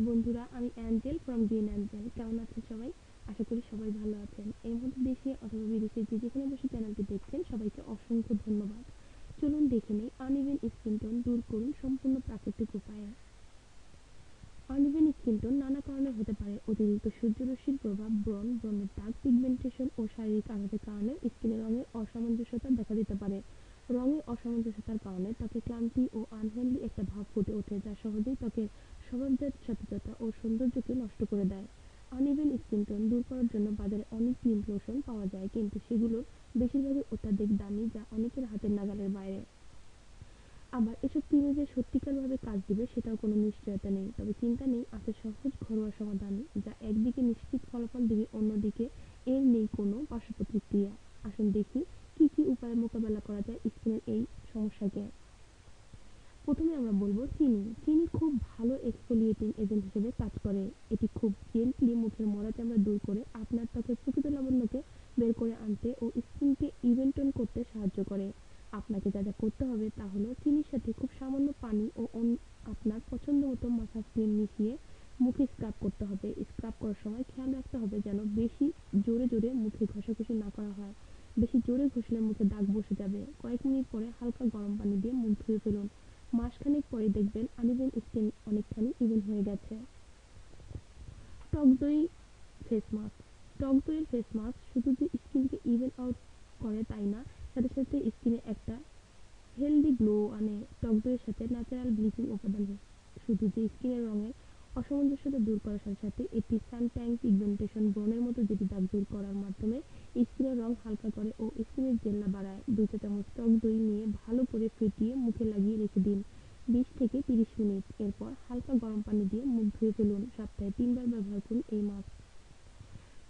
High বন্ধুরা, আমি Angel from green Angel কেমন আছেন সবাই? আশা করি সবাই ভালো আছেন। এই মুহূর্তে দেশে অথবা বিদেশে যে যেখানে বসে চ্যানেলটি দেখছেন, সবাইকে অসংখ্য ধন্যবাদ। চলুন দেখে নেই আনইভেন স্কিন টোন দূর করুন সম্পূর্ণ প্রাকৃতিক উপায়ে। আনইভেন স্কিন টোন নানা কারণে হতে পারে। অতিরিক্ত সূর্যরশ্মির প্রভাব, ব্রণ, ব্রণের দাগ পিগমেন্টেশন ও শারীরিক আঘাতের কারণে স্কিনের রঙের অসামঞ্জস্যতা দেখা দিতে পারে। রঙের অসামঞ্জস্যতার কারণে ত্বকে ক্লান্তি ও আনহেলদি একটা ভাব ফুটে ওঠে যা সহজেই ত্বকের স্বভাবজাত সতেজতা ও সৌন্দর্যকে নষ্ট করে দেয়। আনইভেন স্কিন টোন দূর করার জন্য বাজারে অনেক ক্রিম লোশন পাওয়া যায়, কিন্তু সেগুলোর বেশিরভাগই অত্যাধিক দামি যা অনেকের হাতের নাগালের বাইরে। আবার এসব ক্রিমে যে সত্যিকারভাবে কাজ দিবে সেটাও কোনো নিশ্চয়তা নেই, তবে চিন্তা নেই আছে সহজ ঘরোয়া সমাধান যা একদিকে নিশ্চিত ফলাফল দিবে, অন্যদিকে এর নেই কোনো পার্শ্ব প্রতিক্রিয়া আসুন দেখি কি কি উপায়ে মোকাবেলা করা যায় স্কিনের এই সমস্যাকে? প্রথমে আমরা বলব চিনি। চিনি খুব ভালো এক্সফোলিয়েটিং এজেন্ট হিসেবে কাজ করে। এটি খুব জেন্টলি মুখের মরা চামড়া দূর করে আপনার ত্বকের প্রকৃত লাবণ্যকে বের করে আনতে ও স্কিনকে ইভেন্টন করতে সাহায্য করে। আপনাকে যা যা করতে হবে তা হলো চিনির সাথে খুব সামান্য পানি ও আপনার পছন্দ মতো মাসাজ ক্রিম মিশিয়ে মুখে স্ক্রাব করতে হবে। স্ক্রাব করার সময় খেয়াল রাখতে হবে যেন বেশি জোরে জোরে মুখে ঘষাঘষি না করা হয়। বেশি জোরে ঘষলে মুখে দাগ বসে যাবে। কয়েক মিনিট পরে হালকা গরম পানি দিয়ে মুখ ধুয়ে ফেলুন। মাসখানেক পরে দেখবেন আনইভেন স্কিন অনেকখানি ইভেন হয়ে গেছে। টক দই ফেস মাস্ক টক দইয়ের ফেস মাস্ক শুধু যে স্কিনকে ইভেন আউট করে তাই না, সাথে সাথে স্কিনে একটা হেলদি গ্লো আনে। টক দইয়ের সাথে ন্যাচারাল ব্লিচিং উপাদান শুধু যে স্কিনের রঙের অসামঞ্জস্যতা দূর করার সাথে সাথে এটি সান ট্যাং পিগমেন্টেশন ব্রণের মতো যেটি দাগ দূর করার মাধ্যমে স্কিনের রং হালকা করে ও স্কিনের জেল্লা বাড়ায়। দুই চা চামচ টক দই নিয়ে ভালো করে ফেটিয়ে মুখে লাগিয়ে রেখে দিন। বিশ থেকে তিরিশ মিনিট। এরপর হালকা গরম পানি দিয়ে মুখ ধুয়ে ফেলুন। সপ্তাহে তিনবার ব্যবহার করুন এই mask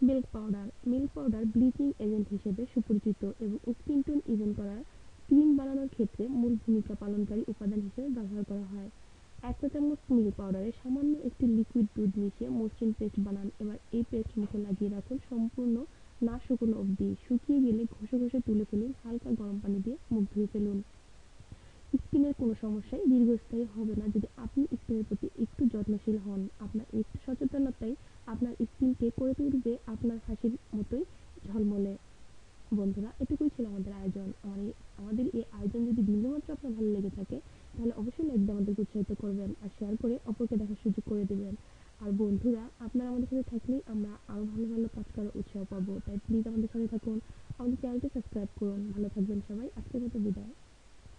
milk powder. Milk powder bleaching agent হিসেবে সুপরিচিত এবং স্কিন টোন ইভেন করার ক্রিম বানানোর ক্ষেত্রে মূল ভূমিকা পালনকারী উপাদান হিসেবে ব্যবহার করা হয়। এক চা চামচ মিল্ক পাউডারে সামান্য একটি লিকুইড দুধ মিশিয়ে মসৃণ পেস্ট বানান। এবার এই পেস্ট মুখে লাগিয়ে রাখুন সম্পূর্ণ না শুকনো অবধি শুকিয়ে গেলে ঘষে ঘষে তুলে ফেলুন, হালকা গরম পানি দিয়ে মুখ ধুয়ে ফেলুন। স্কিনের কোনো সমস্যাই দীর্ঘস্থায়ী হবে না যদি আপনি স্কিনের প্রতি একটু যত্নশীল হন। আপনার একটু সচেতনতাই আপনার স্কিনকে করে তুলবে, আপনার হাসির মতোই ঝলমলে। বন্ধুরা, এটুকুই ছিল আমাদের আয়োজন। আমার আমাদের এই আয়োজন যদি বিন্দুমাত্র আপনার ভালো লেগে থাকে, তাহলে অবশ্যই লাইক দিয়ে আমাদেরকে উৎসাহিত করবেন আর শেয়ার করে অপরকে দেখার সুযোগ করে দেবেন। আর বন্ধুরা, আপনারা আমাদের সাথে থাকলেই আমরা আরও ভালো ভালো কাজ করার উৎসাহ পাবো। তাই প্লিজ আমাদের সাথে থাকুন। আমাদের চ্যানেলটি সাবস্ক্রাইব করুন। ভালো থাকবেন সবাই। আজকের মতো বিদায়।